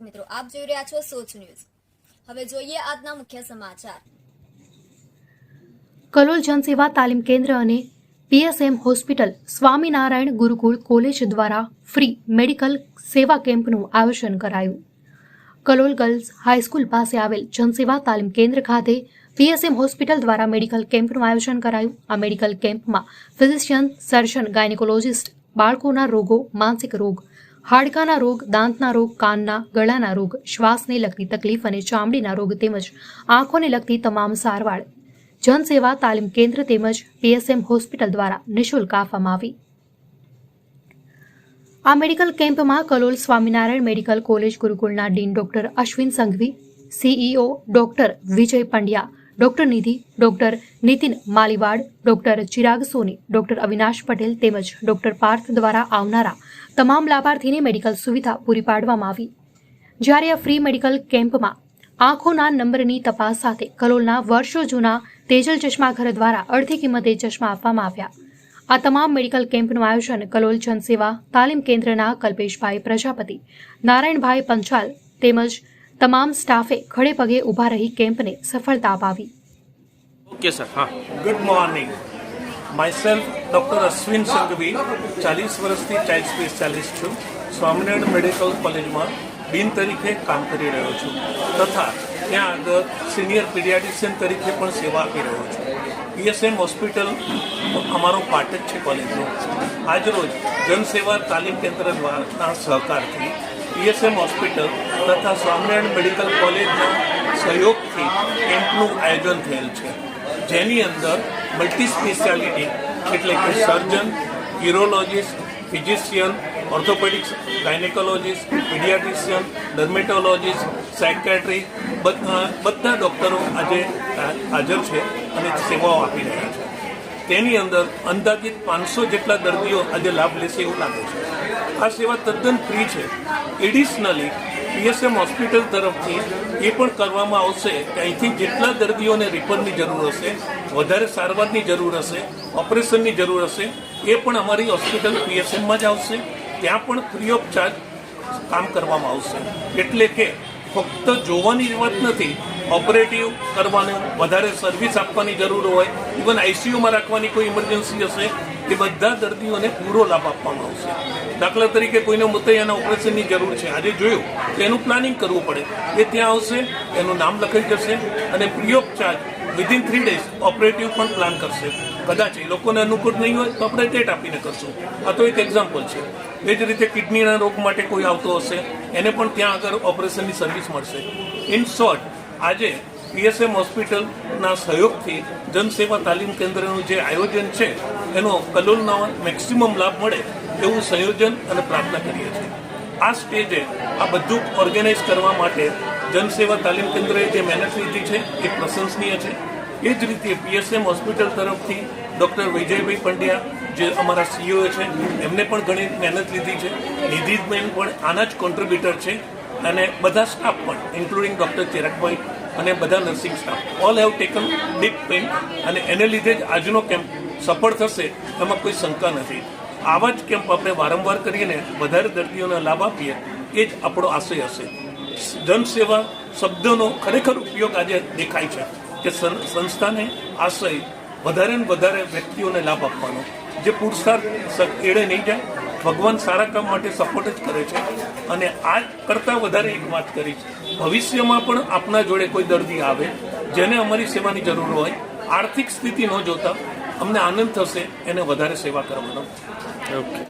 દર્શક મિત્રો, આપ જોઈ રહ્યા છો સોચ ન્યૂઝ. હવે જોઈએ આજના મુખ્ય સમાચાર. કલોલ જનસેવા તાલીમ કેન્દ્ર અને PSM hospital Swaminarayan Gurukul college દ્વારા ફ્રી મેડિકલ સેવા કેમ્પનું આયોજન કરાયું. કલોલ ગર્લ્સ હાઈસ્કૂલ પાસે આવેલ જનસેવા તાલીમ કેન્દ્ર ખાતે પીએસએમ હોસ્પિટલ દ્વારા મેડિકલ કેમ્પનું આયોજન કરાયું. આ મેડિકલ કેમ્પમાં ફિઝિશિયન, સર્જન, ગાયનેકોલોજિસ્ટ બાળકોના રોગો, માનસિક રોગ હાડકાના રોગ, દાંતના રોગ, કાનના, ગળાના રોગ, શ્વાસને લગતી તકલીફ અને ચામડીના રોગ તેમજ આંખોને લગતી તમામ સારવાર. જનસેવા, તાલીમ કેન્દ્ર તેમજ પીએસએમ હોસ્પિટલ દ્વારા નિઃશુલ્ક આપવામાં આવી. આ મેડિકલ કેમ્પમાં Kalol Swaminarayan medical college ગુરુકુળના dean doctor Ashwin Sanghvi, CEO doctor Vijay Pandya doctor Nidhi, doctor Nitin Maliwad, doctor Chirag Soni, doctor Avinash Patel તેમજ ડોક્ટર પાર્થ દ્વારા આવનારા તમામ લાભાર્થીને મેડિકલ સુવિધા પૂરી પાડવામાં આવી. જ્યારે આ ફ્રી મેડિકલ કેમ્પમાં આંખોના નંબરની તપાસ સાથે કલોલના વર્ષો જૂના તેજલ ચશ્માઘર દ્વારા અડધી કિંમતે ચશ્મા આપવામાં આવ્યા. આ તમામ મેડિકલ કેમ્પનું આયોજન કલોલ જનસેવા તાલીમ કેન્દ્રના કલ્પેશભાઈ પ્રજાપતિ, નારાયણભાઈ પંચાલ તેમજ તમામ સ્ટાફે ખડે પગે ઊભા રહી કેમ્પને સફળતા અપાવી. Okay sir. હા. Good morning myself doctor Ashwin Sanghvi ચાલીસ વર્ષથી ચાઇલ્ડ સ્પેશિયાલિસ્ટ છું. સ્વામિનારાયણ મેડિકલ કોલેજમાં બિન તરીકે કામ કરી રહ્યો છું. તથા ત્યાં આગળ સિનિયર પીડિયાટિશિયન તરીકે પણ સેવા આપી રહ્યો છું. પીએસએમ હોસ્પિટલ અમારો પાર્ટ જ છે કોલેજનો આજરોજ જનસેવા તાલીમ કેન્દ્ર દ્વારા સહકારથી પીએસએમ હોસ્પિટલ તથા સ્વામિનારાયણ મેડિકલ કોલેજના સહયોગથી કેમ્પનું આયોજન થયેલ છે. જેની અંદર મલ્ટી સ્પેશિયાલિટી એટલે કે surgeon, urologist, physician, orthopaedics, gynaecologist, paediatrician, dermatologist, psychiatry બધા ડૉક્ટરો આજે હાજર છે અને સેવાઓ આપી રહ્યા છે. તેની અંદર અંદાજિત પાંચસો જેટલા દર્દીઓ આજે લાભ લેશે એવું લાગે છે. આ સેવા તદ્દન ફ્રી છે. એડિશનલી પીએસએમ હોસ્પિટલ તરફથી એ પણ કરવામાં આવશે કે અહીંથી જેટલા દર્દીઓને રિફરની જરૂર હશે, વધારે સારવારની જરૂર હશે, ઓપરેશનની જરૂર હશે, એ પણ અમારી હોસ્પિટલ પીએસએમમાં જ આવશે. ત્યાં પણ ફ્રી ઓફ ચાર્જ કામ કરવામાં આવશે. એટલે કે ફક્ત જોવાની વાત નથી ઓપરેટિવ કરવાનું, વધારે સર્વિસ આપવાની જરૂર હોય. ઇવન આઈસીયુમાં રાખવાની કોઈ ઇમરજન્સી હશે, એ બધા દર્દીઓને પૂરો લાભ આપવામાં આવશે. દાખલા તરીકે કોઈને મોતૈયાના ઓપરેશનની જરૂર છે. આજે જોયું તો એનું પ્લાનિંગ કરવું પડે. એ ત્યાં આવશે, એનું નામ લખાઈ જશે અને પ્રિયોપચાર વિધિન થ્રી ડેઝ ઓપરેટિવ પણ પ્લાન કરશે. કદાચ એ લોકોને અનુકૂળ નહીં હોય તો આપણે ડેટ આપીને કરશું. આ તો એક એક્ઝામ્પલ છે. એ જ રીતે કિડનીના રોગ માટે કોઈ આવતો હશે, એને પણ ત્યાં આગળ ઓપરેશનની સર્વિસ મળશે. ઇન શોર્ટ આજે પીએસએમ હોસ્પિટલના સહયોગથી જનસેવા તાલીમ કેન્દ્રનું જે આયોજન છે, એનો કલોલના મેક્સિમમ લાભ મળે એવું સંયોજન અને પ્રાર્થના કરીએ છીએ. આ સ્ટેજે આ બધું ઓર્ગેનાઇઝ કરવા માટે જનસેવા તાલીમ કેન્દ્રએ જે મહેનત લીધી છે, એ પ્રશંસનીય છે. એ જ રીતે પીએસએમ હોસ્પિટલ તરફથી ડૉક્ટર વિજયભાઈ પંડ્યા, જે અમારા સીઈઓ છે, એમને પણ ઘણી મહેનત લીધી છે. નિધિબેન પણ આના જ કોન્ટ્રીબ્યુટર છે. અને બધા સ્ટાફ પણ ઇન્ક્લુડિંગ ડૉક્ટર ચિરાગભાઈ અને બધા nursing staff all have taken deep pain અને એને લીધે જ આજનો કેમ્પ સફળ થશે, એમાં કોઈ શંકા નથી. આવા જ કેમ્પ આપણે વારંવાર કરીને વધારે દર્દીઓને લાભ આપીએ, એ જ આપણો આશય હશે. જનસેવા શબ્દનો ખરેખર ઉપયોગ આજે દેખાય છે કે સંસ્થાને આશય વધારે ને વધારે વ્યક્તિઓને લાભ આપવાનો. જે પુરસ્કાર એળે નહીં જાય ભગવાન સારા કામ માટે સપોર્ટ જ કરે છે અને આ કરતાં વધારે એક વાત કરી છે. ભવિષ્યમાં પણ આપના જોડે કોઈ દર્દી આવે, જેને અમારી સેવાની જરૂર હોય, આર્થિક સ્થિતિ ન જોતા, અમને આનંદ થશે, એને વધારે સેવા કરવાનો. ઓકે